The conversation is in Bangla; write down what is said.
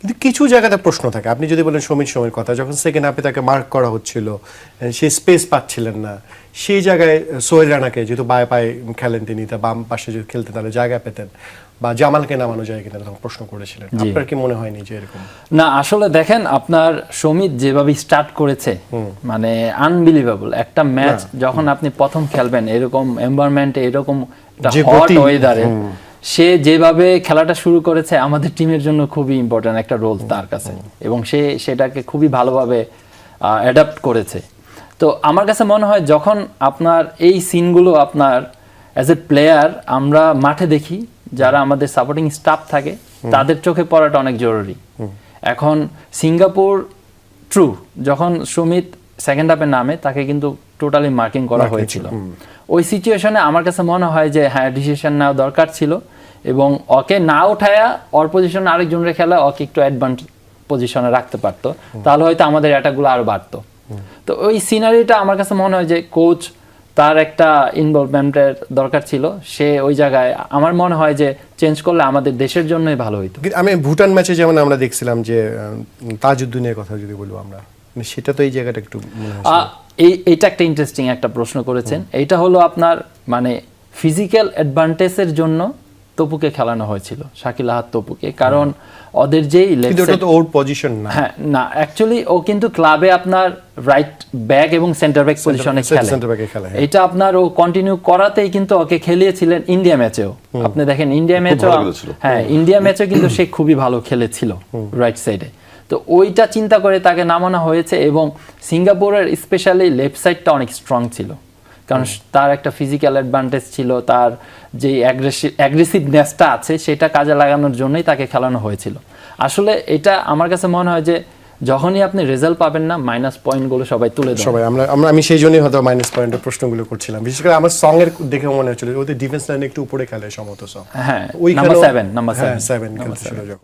কিন্তু কিছু জায়গাতে প্রশ্ন থাকে। আপনি যদি বলেন সমীর সময়ের কথা যখন সেকেন্ড হাফে তাকে মার্ক করা হচ্ছিল সে স্পেস পাচ্ছিলেন না। সেই জায়গায় সোহেল রানাকে যেহেতু বায়ে পায়ে খেলেন তিনি তা বাম পাশে যদি খেলতেন তাহলে জায়গা পেতেন বা জামালকে নামানো যায় কিনা তখন প্রশ্ন করেছিলেন। আপনার কি মনে হয়নি যে এরকম? না আসলে দেখেন আপনার সমিত যেভাবে স্টার্ট করেছে মানে আনবিলিভেবল একটা ম্যাচ যখন আপনি প্রথম খেলবেন এরকম এনভায়রনমেন্টে এরকম হট ওয়েদারে সে যেভাবে খেলাটা শুরু করেছে আমাদের টিমের জন্য খুবই ইম্পর্ট্যান্ট একটা রোল তার কাছে। এবং সে সেটাকে খুবই ভালোভাবে অ্যাডাপ্ট করেছে। তো আমার কাছে মনে হয় যখন আপনার এই সিনগুলো আপনার অ্যাজ এ প্লেয়ার আমরা মাঠে দেখি যারা আমাদের সাপোর্টিং স্টাফ থাকে তাদের চোখে পড়াটা অনেক জরুরি। এখন সিঙ্গাপুর ট্রু যখন সুমিত সেকেন্ড হাফে নামে তাকে কিন্তু টোটালি মার্কিং করা হয়েছিল। ওই সিচুয়েশনে আমার কাছে মনে হয় যে হ্যাঁ ডিসিশন নেওয়া দরকার ছিল এবং ওকে না উঠায়া ওর পজিশনে আরেকজনের খেলা ওকে একটু অ্যাডভান্স পজিশনে রাখতে পারতো। তাহলে হয়তো আমাদের অ্যাটাকগুলো আরও বাড়তো। তো ওই সিনারিটা আমার কাছে মনে হয় যে কোচ তার একটা ইনভলভমেন্টের দরকার ছিল। সে ওই জায়গায় আমার মনে হয় যে চেঞ্জ করলে আমাদের দেশের জন্যই ভালো হইতো। আমি ভুটান ম্যাচে যেমন আমরা দেখছিলাম যে তাজউদ্দিনের কথা যদি বলব আমরা। সেটা তো এই জায়গাটা একটু মনে এই এইটা একটা ইন্টারেস্টিং একটা প্রশ্ন করেছেন। এইটা হলো আপনার মানে ফিজিক্যাল অ্যাডভান্টেজের জন্য তপুকে খেলানো হয়েছিল শাকিল আহাত তপুকে। কারণ ওদের যেই ওর পজিশন না। হ্যাঁ না অ্যাকচুয়ালি ও কিন্তু ক্লাবে আপনার রাইট ব্যাক এবং সেন্টার ব্যাক পজিশনে খেলে। হ্যাঁ। এটা আপনার ও কন্টিনিউ করাতেই কিন্তু ওকে খেলিয়েছিলেন ইন্ডিয়া ম্যাচেও আপনি দেখেন ইন্ডিয়া ম্যাচও হ্যাঁ ইন্ডিয়া ম্যাচে কিন্তু সে খুবই ভালো খেলেছিল রাইট সাইডে তো ওইটা চিন্তা করে তাকে নামানো হয়েছে এবং সিঙ্গাপুরের স্পেশালি লেফট সাইডটা অনেক স্ট্রং ছিল। কারণ তার একটা ফিজিক্যাল অ্যাডভান্টেজ ছিল তার যে অ্যাগ্রেসিভনেসটা আছে সেটা কাজে লাগানোর জন্যই তাকে খেলানো হয়েছিল। আসলে এটা আমার কাছে মনে হয় যে যখনই আপনি রেজাল্ট পাবেন না মাইনাস পয়েন্টগুলো সবাই তুলে দেন সবাই আমরা আমরা আমি সেই জন্যই হয়তো মাইনাস পয়েন্টের প্রশ্নগুলো করছিলাম। বিশেষ করে আমার সং এর দেখে মনে হচ্ছিল ওদের ডিফেন্স লাইন একটু উপরে খেলে সমত সং হ্যাঁ number seven number seven seven খেলছিল যখন।